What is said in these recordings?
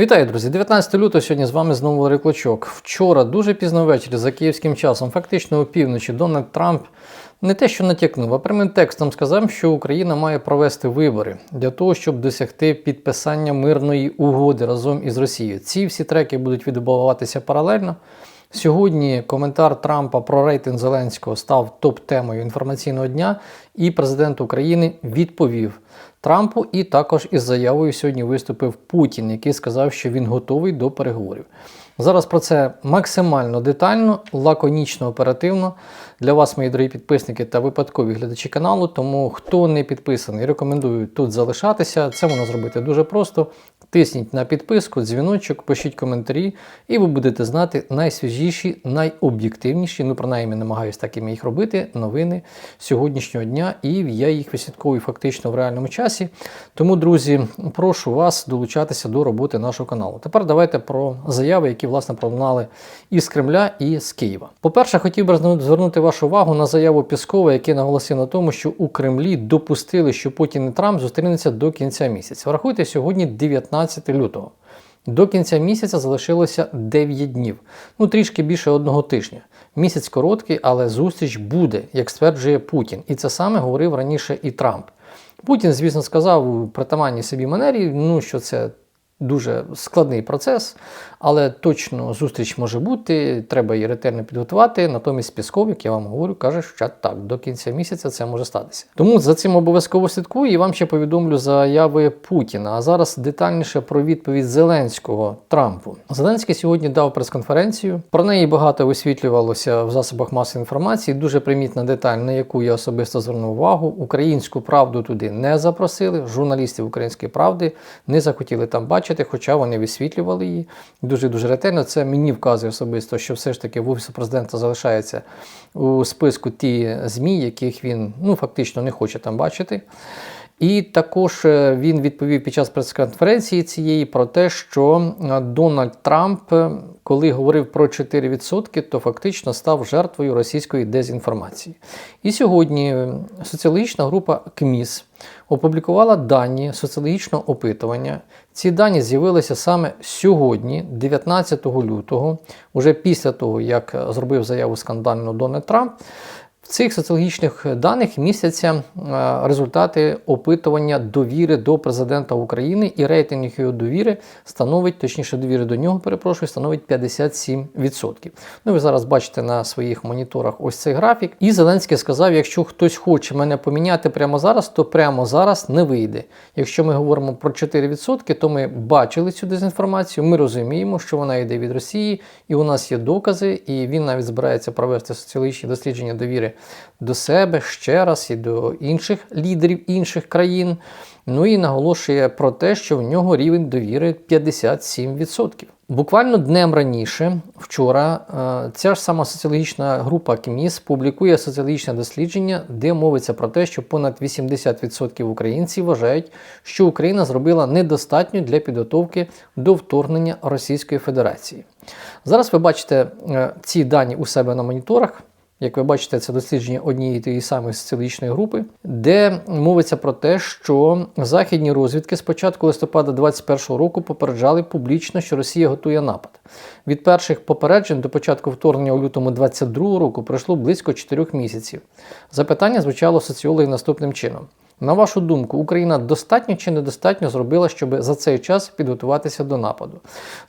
Вітаю, друзі! 19 лютого сьогодні з вами знову Ларі Клочок. Вчора, дуже пізно ввечері, за київським часом, фактично опівночі, Дональд Трамп не те, що натякнув, а прямим текстом сказав, що Україна має провести вибори для того, щоб досягти підписання мирної угоди разом із Росією. Ці всі треки будуть відбуватися паралельно. Сьогодні коментар Трампа про рейтинг Зеленського став топ-темою інформаційного дня, і президент України відповів Трампу і також із заявою сьогодні виступив Путін, який сказав, що він готовий до переговорів. Зараз про це максимально детально, лаконічно, оперативно для вас, мої дорогі підписники та випадкові глядачі каналу. Тому хто не підписаний, рекомендую тут залишатися. Це можна зробити дуже просто. Тисніть на підписку, дзвіночок, пишіть коментарі, і ви будете знати найсвіжіші, найоб'єктивніші, ну принаймні намагаюся такими їх робити, новини сьогоднішнього дня, і я їх висвятковую фактично в реальному часі. Тому, друзі, прошу вас долучатися до роботи нашого каналу. Тепер давайте про заяви, які власне пролунали із Кремля і з Києва. По-перше, хотів би звернути вашу увагу на заяву Піскова, який наголосив на тому, що у Кремлі допустили, що Путін і Трамп зустрінуться до кінця місяця. Врахуйте, сьогодні 19 лютого. До кінця місяця залишилося 9 днів, ну трішки більше одного тижня. Місяць короткий, але зустріч буде, як стверджує Путін. І це саме говорив раніше і Трамп. Путін, звісно, сказав у притаманній собі манері, ну що це дуже складний процес, але точно зустріч може бути, треба її ретельно підготувати. Натомість Пісков, як я вам говорю, каже, що так, до кінця місяця це може статися. Тому за цим обов'язково слідкую і вам ще повідомлю заяви Путіна. А зараз детальніше про відповідь Зеленського Трампу. Зеленський сьогодні дав прес-конференцію. Про неї багато висвітлювалося в засобах масової інформації. Дуже примітна деталь, на яку я особисто звернув увагу. Українську правду туди не запросили. Журналістів української правди не захотіли там бачити, хоча вони висвітлювали її дуже дуже ретельно. Це мені вказує особисто, що все ж таки в офісу президента залишається у списку ті змі, яких він ну фактично не хоче там бачити. І також е, він відповів під час прес-конференції цієї про те, що е, Дональд Трамп, е, коли говорив про 4%, то фактично став жертвою російської дезінформації. І сьогодні соціологічна група КМІС опублікувала дані соціологічного опитування. Ці дані з'явилися саме сьогодні, 19 лютого, уже після того, як зробив заяву скандальну Дональд Трамп. Цих соціологічних даних містяться результати опитування довіри до президента України, і рейтинг його довіри становить, точніше, довіри до нього, перепрошую, становить 57%. Ну, ви зараз бачите на своїх моніторах ось цей графік. І Зеленський сказав: якщо хтось хоче мене поміняти прямо зараз, то прямо зараз не вийде. Якщо ми говоримо про 4%, то ми бачили цю дезінформацію, ми розуміємо, що вона йде від Росії, і у нас є докази, і він навіть збирається провести соціологічні дослідження довіри до себе ще раз і до інших лідерів інших країн. Ну і наголошує про те, що в нього рівень довіри 57%. Буквально днем раніше, вчора, е, ця ж сама соціологічна група КМІС публікує соціологічне дослідження, де мовиться про те, що понад 80% українців вважають, що Україна зробила недостатньо для підготовки до вторгнення Російської Федерації. Зараз ви бачите е, ці дані у себе на моніторах. Як ви бачите, це дослідження однієї тієї самої соціологічної групи, де мовиться про те, що західні розвідки з початку листопада 2021 року попереджали публічно, що Росія готує напад. Від перших попереджень до початку вторгнення у лютому 2022 року пройшло близько 4 місяців. Запитання звучало соціологи наступним чином. На вашу думку, Україна достатньо чи недостатньо зробила, щоб за цей час підготуватися до нападу?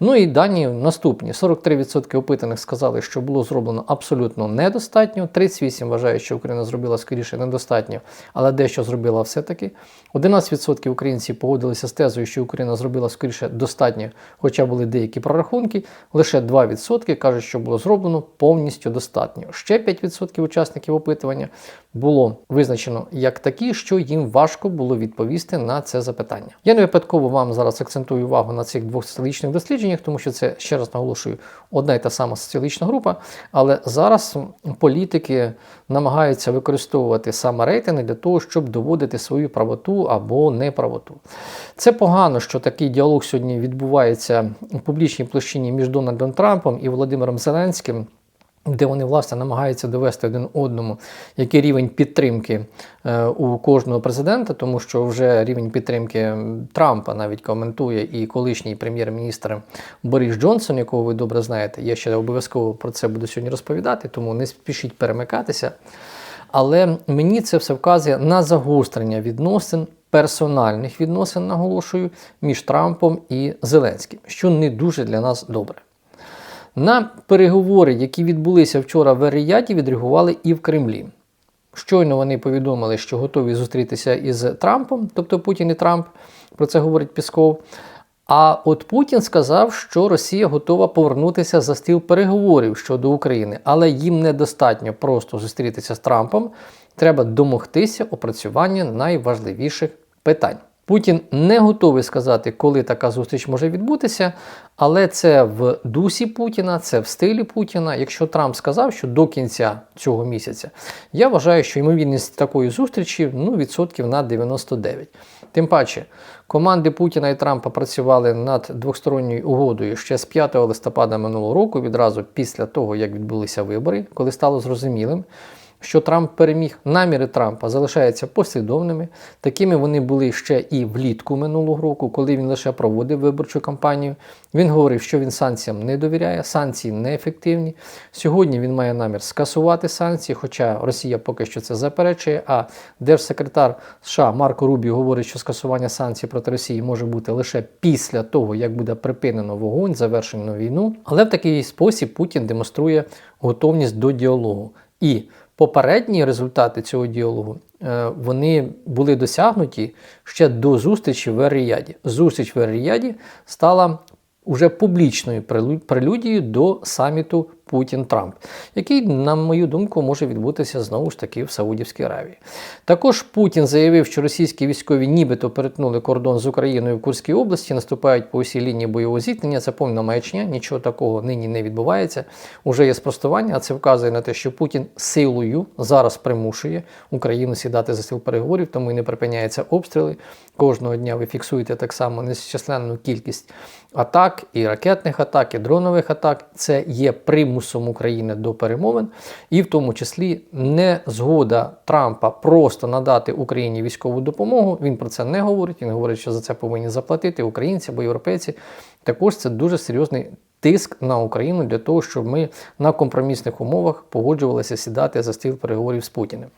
Ну і дані наступні: 43% опитаних сказали, що було зроблено абсолютно недостатньо. 38% вважають, що Україна зробила скоріше недостатньо, але дещо зробила все-таки. 11% українців погодилися з тезою, що Україна зробила скоріше достатньо, хоча були деякі прорахунки. Лише 2% кажуть, що було зроблено повністю достатньо. Ще 5% учасників опитування було визначено як такі, що їм важко було відповісти на це запитання. Я не випадково вам зараз акцентую увагу на цих двох соціологічних дослідженнях, тому що це ще раз наголошую одна і та сама соціологічна група. Але зараз політики намагаються використовувати саме рейтинги для того, щоб доводити свою правоту або неправоту. Це погано, що такий діалог сьогодні відбувається у публічній площині між Дональдом Трампом і Володимиром Зеленським. Де вони власне намагаються довести один одному, який рівень підтримки е, у кожного президента, тому що вже рівень підтримки Трампа навіть коментує і колишній прем'єр-міністр Борис Джонсон, якого ви добре знаєте. Я ще обов'язково про це буду сьогодні розповідати, тому не спішіть перемикатися. Але мені це все вказує на загострення відносин. Персональних відносин наголошую між Трампом і Зеленським, що не дуже для нас добре. На переговори, які відбулися вчора в Рияді, відреагували і в Кремлі. Щойно вони повідомили, що готові зустрітися із Трампом, тобто Путін і Трамп, про це говорить Пісков. А от Путін сказав, що Росія готова повернутися за стіл переговорів щодо України, але їм недостатньо просто зустрітися з Трампом. Треба домогтися опрацювання найважливіших питань. Путін не готовий сказати, коли така зустріч може відбутися, але це в дусі Путіна, це в стилі Путіна. Якщо Трамп сказав, що до кінця цього місяця, я вважаю, що ймовірність такої зустрічі ну, відсотків на 99. Тим паче, команди Путіна і Трампа працювали над двосторонньою угодою ще з 5 листопада минулого року, відразу після того, як відбулися вибори, коли стало зрозумілим що Трамп переміг. Наміри Трампа залишаються послідовними. Такими вони були ще і влітку минулого року, коли він лише проводив виборчу кампанію. Він говорив, що він санкціям не довіряє, санкції неефективні. Сьогодні він має намір скасувати санкції, хоча Росія поки що це заперечує. А держсекретар США Марко Рубі говорить, що скасування санкцій проти Росії може бути лише після того, як буде припинено вогонь, завершено війну. Але в такий спосіб Путін демонструє готовність до діалогу. І Попередні результати цього діалогу е, вони були досягнуті ще до зустрічі в Ер-Ріяді. Зустріч в Ер-Ріяді стала уже публічною прелюдією до саміту Путін-Трамп, який, на мою думку, може відбутися знову ж таки в Саудівській Аравії. Також Путін заявив, що російські військові нібито перетнули кордон з Україною в Курській області, наступають по усій лінії бойового зіткнення. Це повна маячня, нічого такого нині не відбувається. Уже є спростування, а це вказує на те, що Путін силою зараз примушує Україну сідати за стіл переговорів, тому і не припиняються обстріли. Кожного дня ви фіксуєте так само незчисленну кількість атак, і ракетних атак, і дронових атак. Це є примусом України до перемовин, і в тому числі не згода Трампа просто надати Україні військову допомогу. Він про це не говорить. Він говорить, що за це повинні заплатити українці або європейці. Також це дуже серйозний. Тиск на Україну для того, щоб ми на компромісних умовах погоджувалися сідати за стіл переговорів з Путіним.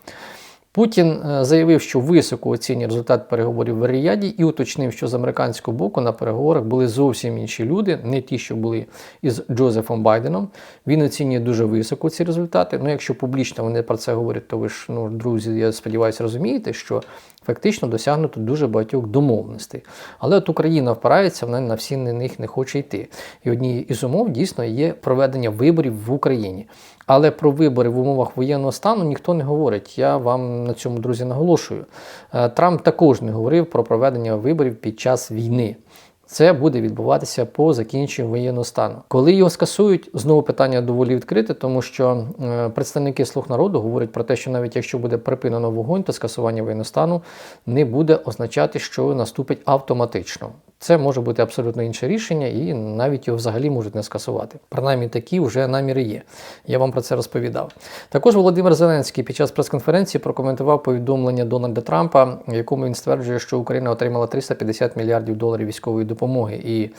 Путін е, заявив, що високо оцінює результат переговорів в Ріяді і уточнив, що з американського боку на переговорах були зовсім інші люди, не ті, що були із Джозефом Байденом. Він оцінює дуже високо ці результати. Ну, якщо публічно вони про це говорять, то ви ж ну, друзі, я сподіваюся, розумієте, що фактично досягнуто дуже багатьох домовленостей. Але от Україна впирається, вона на всі на них не хоче йти. І однією із умов дійсно є проведення виборів в Україні. Але про вибори в умовах воєнного стану ніхто не говорить. Я вам на цьому, друзі, наголошую. Е, Трамп також не говорив про проведення виборів під час війни. Це буде відбуватися по закінченню воєнного стану. Коли його скасують, знову питання доволі відкрите, тому що е, представники слуг народу говорять про те, що навіть якщо буде припинено вогонь, то скасування воєнного стану не буде означати, що наступить автоматично. Це може бути абсолютно інше рішення, і навіть його взагалі можуть не скасувати. Принаймні такі вже наміри є. Я вам про це розповідав. Також Володимир Зеленський під час прес-конференції прокоментував повідомлення Дональда Трампа, в якому він стверджує, що Україна отримала 350 мільярдів доларів військової допомоги. І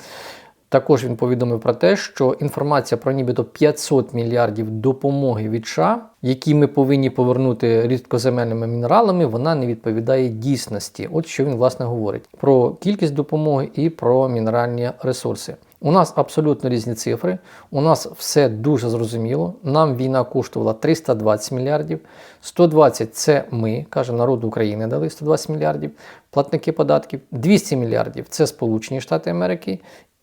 також він повідомив про те, що інформація про нібито 500 мільярдів допомоги від США, які ми повинні повернути рідкоземельними мінералами, вона не відповідає дійсності. От що він власне говорить про кількість допомоги і про мінеральні ресурси. У нас абсолютно різні цифри. У нас все дуже зрозуміло. Нам війна коштувала 320 мільярдів. 120 це ми, каже народ України, дали 120 мільярдів, платники податків, 200 мільярдів це Сполучені Штати Америки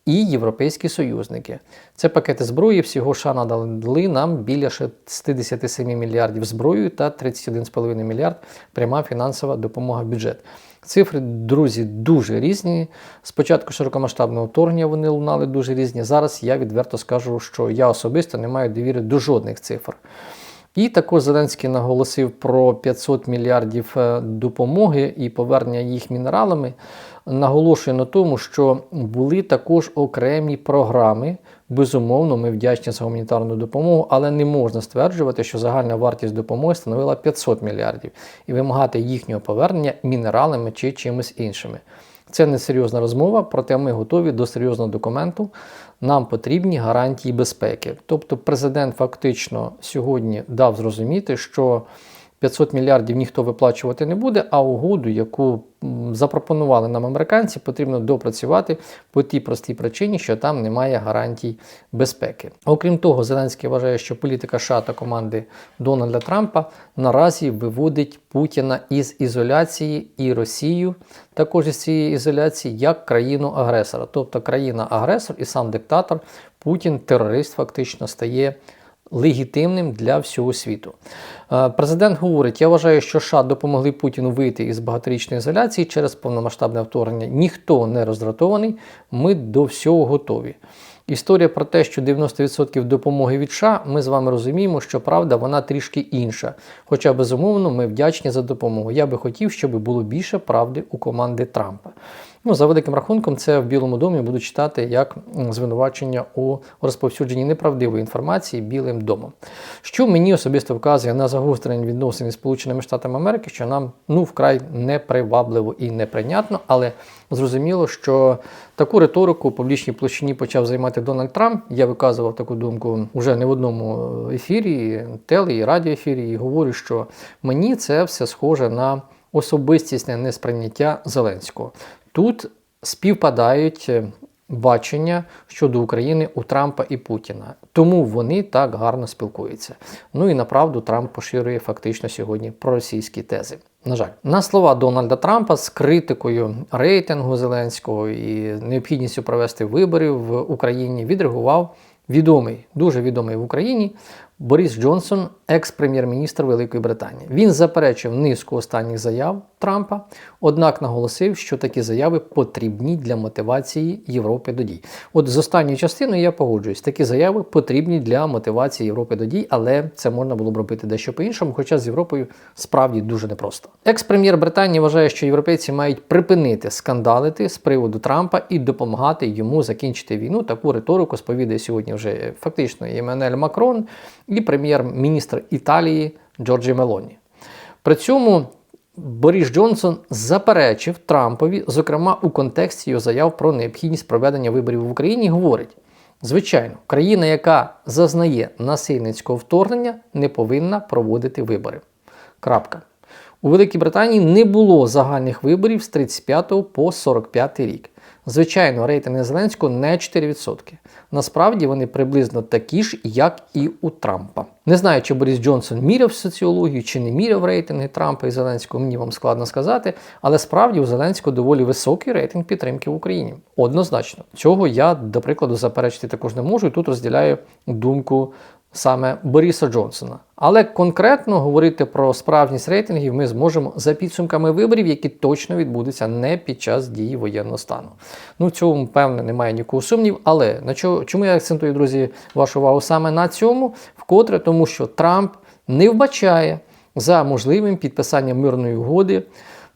і європейські союзники. Це пакети зброї. Всього США надали нам біля 67 мільярдів зброю та 31,5 мільярд пряма фінансова допомога в бюджет. Цифри, друзі, дуже різні. Спочатку широкомасштабного вторгнення вони лунали дуже різні. Зараз я відверто скажу, що я особисто не маю довіри до жодних цифр. І також Зеленський наголосив про 500 мільярдів е, допомоги і повернення їх мінералами. Наголошує на тому, що були також окремі програми. Безумовно, ми вдячні за гуманітарну допомогу, але не можна стверджувати, що загальна вартість допомоги становила 500 мільярдів і вимагати їхнього повернення мінералами чи чимось іншими. Це не серйозна розмова, проте ми готові до серйозного документу. Нам потрібні гарантії безпеки. Тобто, президент фактично сьогодні дав зрозуміти, що 500 мільярдів ніхто виплачувати не буде, а угоду, яку запропонували нам американці, потрібно допрацювати по тій простій причині, що там немає гарантій безпеки. Окрім того, Зеленський вважає, що політика США та команди Дональда Трампа наразі виводить Путіна із ізоляції і Росію також із цієї ізоляції як країну-агресора. Тобто країна-агресор і сам диктатор Путін, терорист, фактично стає легітимним для всього світу. Е, президент говорить: я вважаю, що США допомогли Путіну вийти із багаторічної ізоляції через повномасштабне вторгнення. Ніхто не роздратований, ми до всього готові. Історія про те, що 90% допомоги від США, ми з вами розуміємо, що правда вона трішки інша. Хоча, безумовно, ми вдячні за допомогу. Я би хотів, щоб було більше правди у команди Трампа. Ну, За великим рахунком, це в Білому домі буду читати як звинувачення у розповсюдженні неправдивої інформації Білим домом. Що мені особисто вказує на загострення відносин із Сполученими Штатами Америки, що нам ну, вкрай непривабливо і неприйнятно, але зрозуміло, що таку риторику у публічній площині почав займати Дональд Трамп. Я виказував таку думку вже не в одному ефірі, теле і радіоефірі, і говорю, що мені це все схоже на особистісне несприйняття Зеленського. Тут співпадають е, бачення щодо України у Трампа і Путіна. Тому вони так гарно спілкуються. Ну і направду Трамп поширює фактично сьогодні проросійські тези. На жаль, на слова Дональда Трампа з критикою рейтингу Зеленського і необхідністю провести вибори в Україні відреагував відомий, дуже відомий в Україні Борис Джонсон, екс-прем'єр-міністр Великої Британії. Він заперечив низку останніх заяв Трампа, однак наголосив, що такі заяви потрібні для мотивації Європи до дій. От з останньою частиною я погоджуюсь, такі заяви потрібні для мотивації Європи до дій, але це можна було б робити дещо по-іншому, хоча з Європою справді дуже непросто. Екс-прем'єр Британії вважає, що європейці мають припинити скандалити з приводу Трампа і допомагати йому закінчити війну. Таку риторику сповідає сьогодні вже фактично Єменель Макрон і прем'єр-міністр Італії Джорджі Мелоні. При цьому Борис Джонсон заперечив Трампові, зокрема у контексті його заяв про необхідність проведення виборів в Україні, говорить: звичайно, країна, яка зазнає насильницького вторгнення, не повинна проводити вибори. Крапка. У Великій Британії не було загальних виборів з 35 по 45 рік. Звичайно, рейтинги Зеленського не 4%. Насправді вони приблизно такі ж, як і у Трампа. Не знаю, чи Борис Джонсон міряв соціологію, чи не міряв рейтинги Трампа і Зеленського, мені вам складно сказати. Але справді у Зеленського доволі високий рейтинг підтримки в Україні. Однозначно, цього я, до прикладу, заперечити також не можу. І тут розділяю думку саме Бориса Джонсона. Але конкретно говорити про справжність рейтингів ми зможемо за підсумками виборів, які точно відбудуться не під час дії воєнного стану. Ну, в цьому, певне, немає нікого сумнів. Але на чому, чому я акцентую, друзі, вашу увагу саме на цьому? Вкотре, тому що Трамп не вбачає за можливим підписанням мирної угоди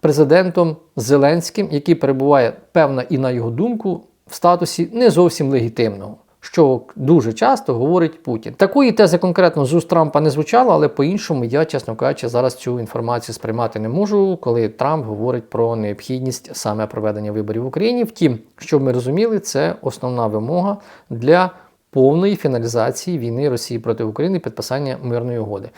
президентом Зеленським, який перебуває, певна і на його думку, в статусі не зовсім легітимного що дуже часто говорить Путін. Такої тези конкретно з уст Трампа не звучало, але по-іншому я, чесно кажучи, зараз цю інформацію сприймати не можу, коли Трамп говорить про необхідність саме проведення виборів в Україні. Втім, щоб ми розуміли, це основна вимога для повної фіналізації війни Росії проти України підписання мирної угоди.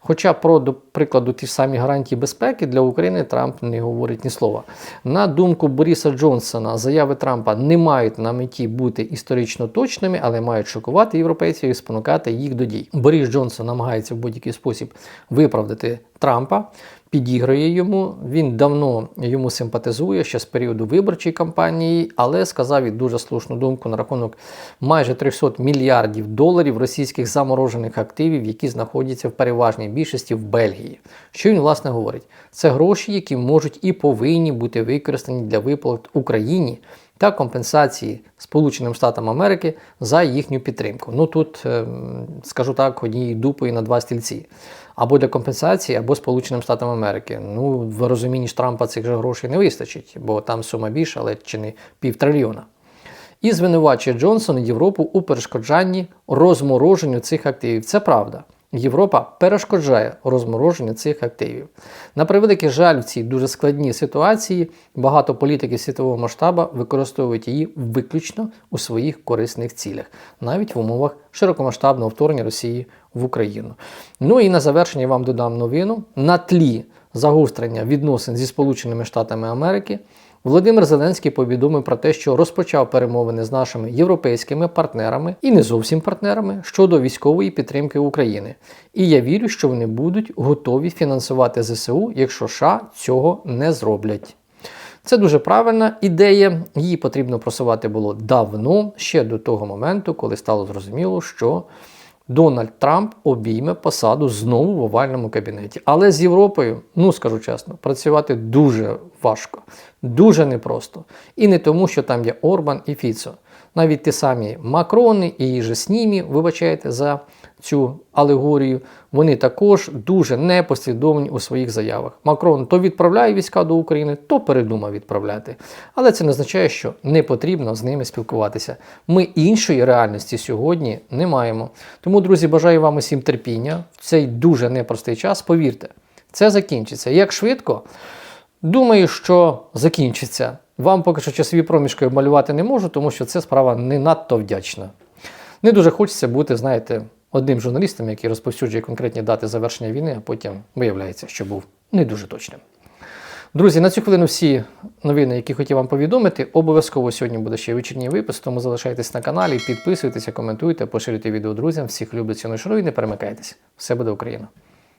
Хоча про, до прикладу, ті самі гарантії безпеки для України Трамп не говорить ні слова. На думку Бориса Джонсона, заяви Трампа не мають на меті бути історично точними, але мають шокувати європейців і спонукати їх до дій. Борис Джонсон намагається в будь-який спосіб виправдати Трампа підігрує йому. Він давно йому симпатизує ще з періоду виборчої кампанії, але сказав і дуже слушну думку на рахунок майже 300 мільярдів доларів російських заморожених активів, які знаходяться в переважній більшості в Бельгії. Що він власне говорить? Це гроші, які можуть і повинні бути використані для виплат Україні та компенсації Сполученим Штатам Америки за їхню підтримку. Ну тут, ем, скажу так, однією дупою на два стільці. Або для компенсації, або Сполученим Штатам Америки. Ну, в розумінні ж Трампа цих же грошей не вистачить, бо там сума більша, але чи не півтрильйона. І звинувачує Джонсон Європу у перешкоджанні розмороженню цих активів. Це правда. Європа перешкоджає розмороженню цих активів. На превеликий жаль, в цій дуже складній ситуації багато політиків світового масштабу використовують її виключно у своїх корисних цілях, навіть в умовах широкомасштабного вторгнення Росії в Україну. Ну і на завершення вам додам новину на тлі загострення відносин зі Сполученими Штатами Америки. Володимир Зеленський повідомив про те, що розпочав перемовини з нашими європейськими партнерами і не зовсім партнерами щодо військової підтримки України. І я вірю, що вони будуть готові фінансувати ЗСУ, якщо США цього не зроблять. Це дуже правильна ідея. Її потрібно просувати було давно, ще до того моменту, коли стало зрозуміло, що Дональд Трамп обійме посаду знову в овальному кабінеті. Але з Європою, ну скажу чесно, працювати дуже важко, дуже непросто. І не тому, що там є Орбан і Фіцо. Навіть ті самі Макрони і же Снімі, вибачайте за цю алегорію, вони також дуже непослідовні у своїх заявах. Макрон то відправляє війська до України, то передумав відправляти. Але це не означає, що не потрібно з ними спілкуватися. Ми іншої реальності сьогодні не маємо. Тому, друзі, бажаю вам усім терпіння в цей дуже непростий час. Повірте, це закінчиться. Як швидко? Думаю, що закінчиться. Вам поки що часові проміжки малювати не можу, тому що це справа не надто вдячна. Не дуже хочеться бути, знаєте, одним журналістом, який розповсюджує конкретні дати завершення війни, а потім виявляється, що був не дуже точним. Друзі, на цю хвилину всі новини, які хотів вам повідомити. Обов'язково сьогодні буде ще вечірній випуск, тому залишайтесь на каналі, підписуйтеся, коментуйте, поширюйте відео друзям. Всіх люблю, ціную, шаную і не перемикайтесь. Все буде Україна!